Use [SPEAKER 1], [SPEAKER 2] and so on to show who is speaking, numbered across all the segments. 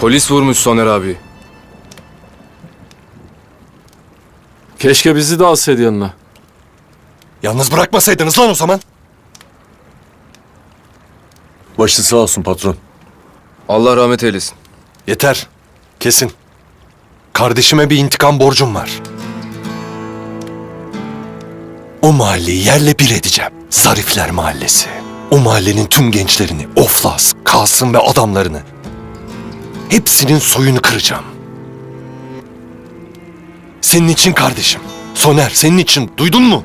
[SPEAKER 1] Polis vurmuş Soner abi.
[SPEAKER 2] Keşke bizi de alsaydı yanına.
[SPEAKER 3] Yalnız bırakmasaydınız lan o zaman.
[SPEAKER 4] Başı sağ olsun patron.
[SPEAKER 1] Allah rahmet eylesin.
[SPEAKER 3] Yeter. Kesin. Kardeşime bir intikam borcum var. O mahalleyi yerle bir edeceğim. Zarifler Mahallesi. O mahallenin tüm gençlerini, Oflas, Kasım ve adamlarını. Hepsinin soyunu kıracağım. Senin için kardeşim. Soner, senin için. Duydun mu?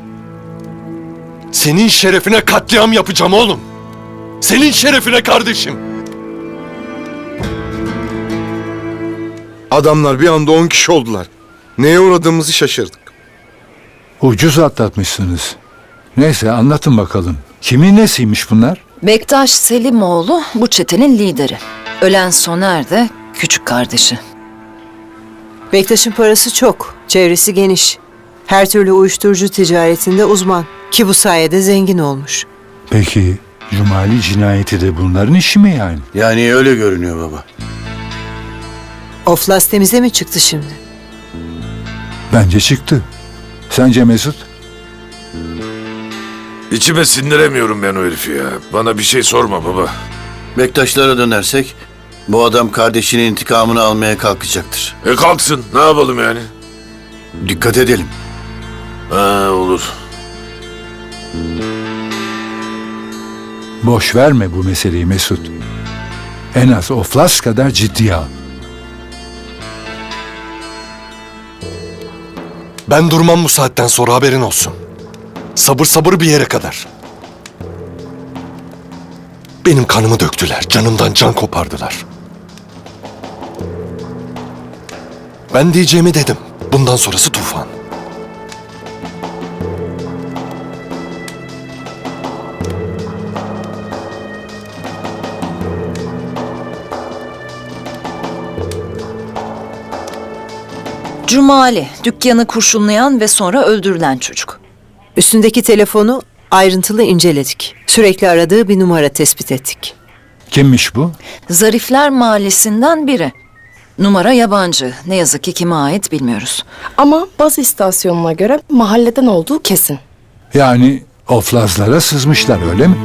[SPEAKER 3] Senin şerefine katliam yapacağım oğlum. Senin şerefine kardeşim.
[SPEAKER 5] Adamlar bir anda 10 kişi oldular. Neye uğradığımızı şaşırdık.
[SPEAKER 6] Ucuz atlatmışsınız. Neyse anlatın bakalım. Kimin nesiymiş bunlar?
[SPEAKER 7] Bektaş Selimoğlu bu çetenin lideri. Ölen Soner de küçük kardeşi.
[SPEAKER 8] Bektaş'ın parası çok, çevresi geniş. Her türlü uyuşturucu ticaretinde uzman ki bu sayede zengin olmuş.
[SPEAKER 6] Peki Cumali cinayeti de bunların işi mi yani?
[SPEAKER 4] Yani öyle görünüyor baba.
[SPEAKER 8] Oflas temize mi çıktı şimdi?
[SPEAKER 6] Bence çıktı. Sence Mesut?
[SPEAKER 9] İçime sindiremiyorum ben o herifi ya. Bana bir şey sorma baba.
[SPEAKER 4] Bektaşlara dönersek bu adam kardeşinin intikamını almaya kalkacaktır.
[SPEAKER 9] E kalksın ne yapalım yani?
[SPEAKER 4] Dikkat edelim.
[SPEAKER 9] Ha olur.
[SPEAKER 6] Boş verme bu meseleyi Mesut. En az Oflas kadar ciddiye al.
[SPEAKER 3] Ben durmam bu saatten sonra haberin olsun. Sabır sabır bir yere kadar. Benim kanımı döktüler, canımdan can kopardılar. Ben diyeceğimi dedim. Bundan sonrası tufan.
[SPEAKER 7] Cumali, dükkanı kurşunlayan ve sonra öldürülen çocuk.
[SPEAKER 8] Üstündeki telefonu ayrıntılı inceledik. Sürekli aradığı bir numara tespit ettik.
[SPEAKER 6] Kimmiş bu?
[SPEAKER 7] Zarifler Mahallesi'nden biri. Numara yabancı. Ne yazık ki kime ait bilmiyoruz.
[SPEAKER 10] Ama baz istasyonuna göre mahalleden olduğu kesin.
[SPEAKER 6] Yani Oflazlara sızmışlar öyle mi?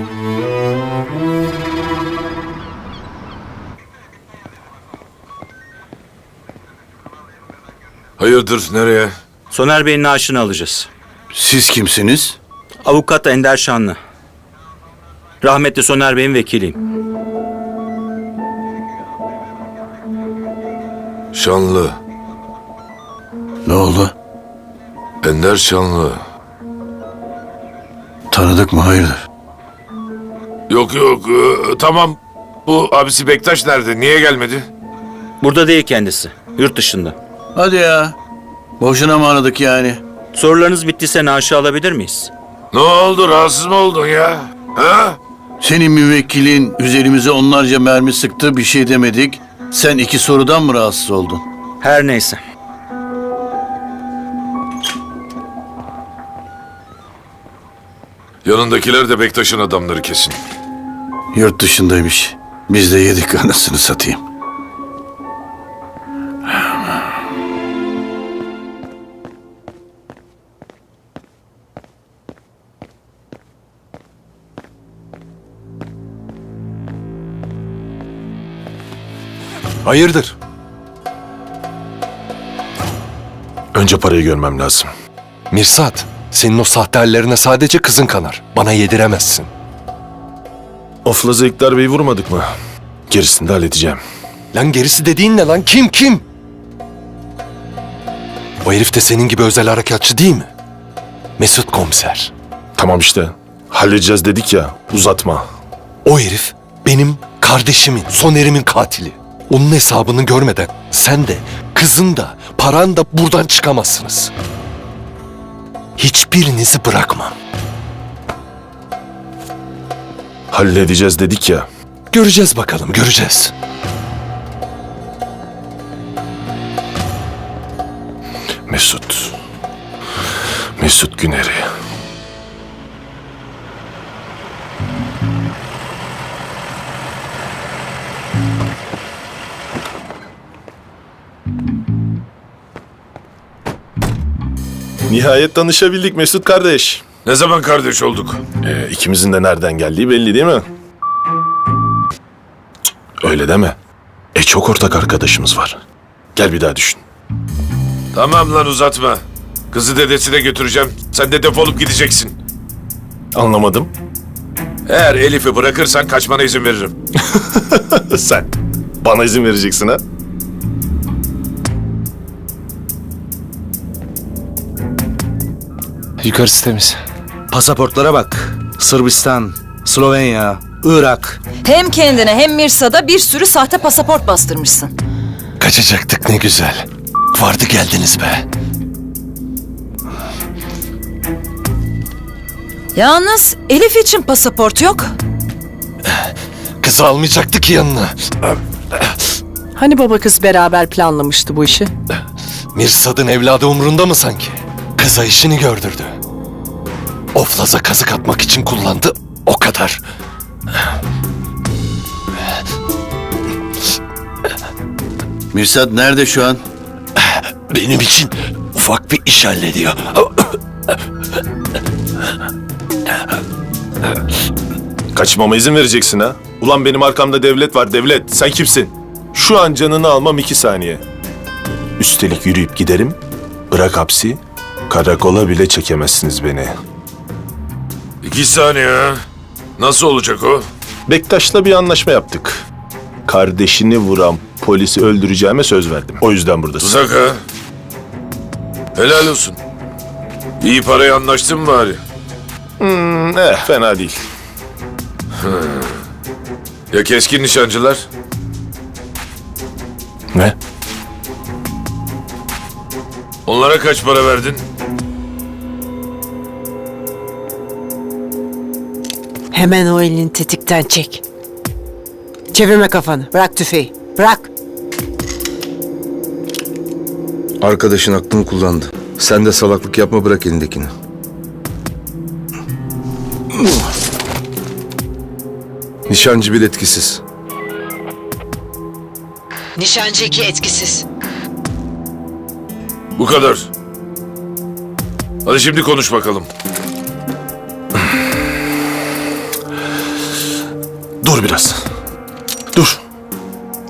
[SPEAKER 9] Hayırdır nereye?
[SPEAKER 11] Soner Bey'in naaşını alacağız.
[SPEAKER 4] Siz kimsiniz?
[SPEAKER 11] Avukat Ender Şanlı. Rahmetli Soner Bey'in vekiliyim.
[SPEAKER 9] Şanlı.
[SPEAKER 4] Ne oldu?
[SPEAKER 9] Ender Şanlı.
[SPEAKER 4] Tanıdık mı hayırdır?
[SPEAKER 9] Yok yok ee, tamam. Bu abisi Bektaş nerede? Niye gelmedi?
[SPEAKER 11] Burada değil kendisi. Yurt dışında.
[SPEAKER 4] Hadi ya. Boşuna mı aradık yani?
[SPEAKER 11] Sorularınız bittiyse naaşı alabilir miyiz?
[SPEAKER 9] Ne oldu? Rahatsız mı oldun ya? Ha?
[SPEAKER 4] Senin müvekkilin üzerimize onlarca mermi sıktı bir şey demedik. Sen iki sorudan mı rahatsız oldun?
[SPEAKER 11] Her neyse.
[SPEAKER 9] Yanındakiler de Bektaş'ın adamları kesin.
[SPEAKER 4] Yurt dışındaymış. Biz de yedik anasını satayım.
[SPEAKER 3] Hayırdır?
[SPEAKER 9] Önce parayı görmem lazım.
[SPEAKER 3] Mirsat, senin o sahte hallerine sadece kızın kanar. Bana yediremezsin.
[SPEAKER 9] Oflaz'a İktar Bey'i vurmadık mı? Gerisini de halledeceğim.
[SPEAKER 3] Lan gerisi dediğin ne lan? Kim kim? O herif de senin gibi özel harekatçı değil mi? Mesut komiser.
[SPEAKER 9] Tamam işte. Halledeceğiz dedik ya. Uzatma.
[SPEAKER 3] O herif benim kardeşimin, Soner'imin katili. Onun hesabını görmeden sen de, kızın da, paran da buradan çıkamazsınız. Hiçbirinizi bırakmam.
[SPEAKER 9] Halledeceğiz dedik ya.
[SPEAKER 3] Göreceğiz bakalım, göreceğiz.
[SPEAKER 9] Mesut. Mesut Güner'i.
[SPEAKER 12] Nihayet tanışabildik Mesut kardeş.
[SPEAKER 9] Ne zaman kardeş olduk?
[SPEAKER 12] Ee, ikimizin de nereden geldiği belli değil mi? Cık, Öyle deme. E çok ortak arkadaşımız var. Gel bir daha düşün.
[SPEAKER 9] Tamam lan uzatma. Kızı dedesine götüreceğim. Sen de defolup gideceksin.
[SPEAKER 12] Anlamadım.
[SPEAKER 9] Eğer Elif'i bırakırsan kaçmana izin veririm.
[SPEAKER 12] Sen bana izin vereceksin ha?
[SPEAKER 2] Yukarısı temiz.
[SPEAKER 11] Pasaportlara bak. Sırbistan, Slovenya, Irak.
[SPEAKER 7] Hem kendine hem Mirsa'da bir sürü sahte pasaport bastırmışsın.
[SPEAKER 3] Kaçacaktık ne güzel. Vardı geldiniz be.
[SPEAKER 7] Yalnız Elif için pasaport yok.
[SPEAKER 3] Kızı almayacaktık ki yanına.
[SPEAKER 8] Hani baba kız beraber planlamıştı bu işi?
[SPEAKER 3] Mirsad'ın evladı umrunda mı sanki? Kıza işini gördürdü. Oflaz'a kazık atmak için kullandı. O kadar.
[SPEAKER 4] Mirsad nerede şu an?
[SPEAKER 3] Benim için ufak bir iş hallediyor.
[SPEAKER 12] Kaçmama izin vereceksin ha? Ulan benim arkamda devlet var devlet. Sen kimsin? Şu an canını almam iki saniye. Üstelik yürüyüp giderim. Bırak hapsi. Karakola bile çekemezsiniz beni.
[SPEAKER 9] İki saniye ha. Nasıl olacak o?
[SPEAKER 12] Bektaş'la bir anlaşma yaptık. Kardeşini vuran polisi öldüreceğime söz verdim. O yüzden buradasın.
[SPEAKER 9] Tuzak ha. Helal olsun. İyi parayı anlaştın mı bari?
[SPEAKER 12] Hmm, eh, fena değil.
[SPEAKER 9] Ya keskin nişancılar?
[SPEAKER 3] Ne?
[SPEAKER 9] Onlara kaç para verdin?
[SPEAKER 8] Hemen o elini tetikten çek. Çevirme kafanı. Bırak tüfeği. Bırak.
[SPEAKER 5] Arkadaşın aklını kullandı. Sen de salaklık yapma bırak elindekini. Nişancı bir etkisiz.
[SPEAKER 8] Nişancı iki etkisiz.
[SPEAKER 9] Bu kadar. Hadi şimdi konuş bakalım.
[SPEAKER 12] Dur biraz. Dur.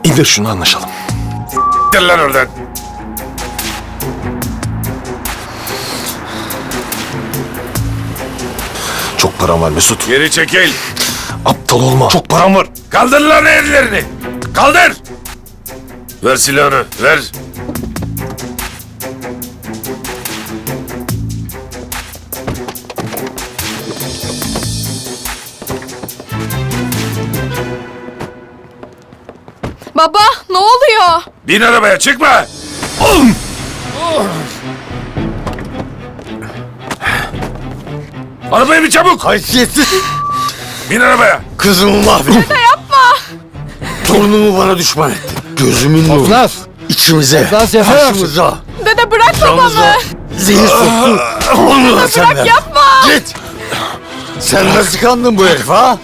[SPEAKER 12] İndir şunu anlaşalım.
[SPEAKER 9] Gel lan oradan.
[SPEAKER 12] Çok param var Mesut.
[SPEAKER 9] Geri çekil.
[SPEAKER 12] Aptal olma. Çok param var.
[SPEAKER 9] Kaldır lan ellerini. Kaldır. Ver silahını. Ver.
[SPEAKER 10] Baba ne oluyor?
[SPEAKER 9] Bin arabaya çıkma. Arabaya bir çabuk.
[SPEAKER 5] Haysiyetsiz!
[SPEAKER 9] Bin arabaya.
[SPEAKER 5] Kızımı mahvettin. Dede yapma! Torunumu bana düşman etti. Gözümün nuru.
[SPEAKER 6] Oflas!
[SPEAKER 5] İçimize,
[SPEAKER 6] Oflas yeter artık.
[SPEAKER 5] başımıza,
[SPEAKER 10] Dede bırak babamı.
[SPEAKER 5] zehir soktu. Onu da senden.
[SPEAKER 10] Yapma.
[SPEAKER 5] Git! Sen nasıl kandın bu herife ha?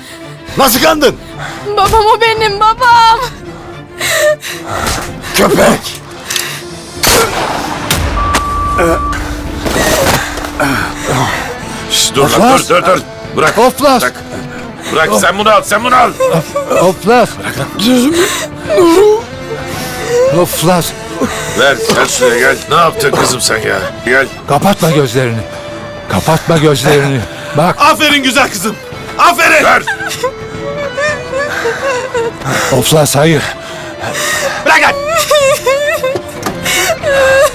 [SPEAKER 5] Nasıl kandın?
[SPEAKER 10] Babam o benim babam.
[SPEAKER 9] Dur lan
[SPEAKER 6] Oflas.
[SPEAKER 9] dur dur dur. Bırak.
[SPEAKER 6] Oflas!
[SPEAKER 9] Bırak. Bırak sen bunu al sen bunu al.
[SPEAKER 6] Oflas! Oflas!
[SPEAKER 9] Ver gel şuraya gel. Ne yaptın kızım sen ya? Gel.
[SPEAKER 6] Kapatma gözlerini. Kapatma gözlerini. Bak
[SPEAKER 12] Aferin güzel kızım. Aferin.
[SPEAKER 9] Ver.
[SPEAKER 6] Oflas hayır.
[SPEAKER 12] Bırak lan.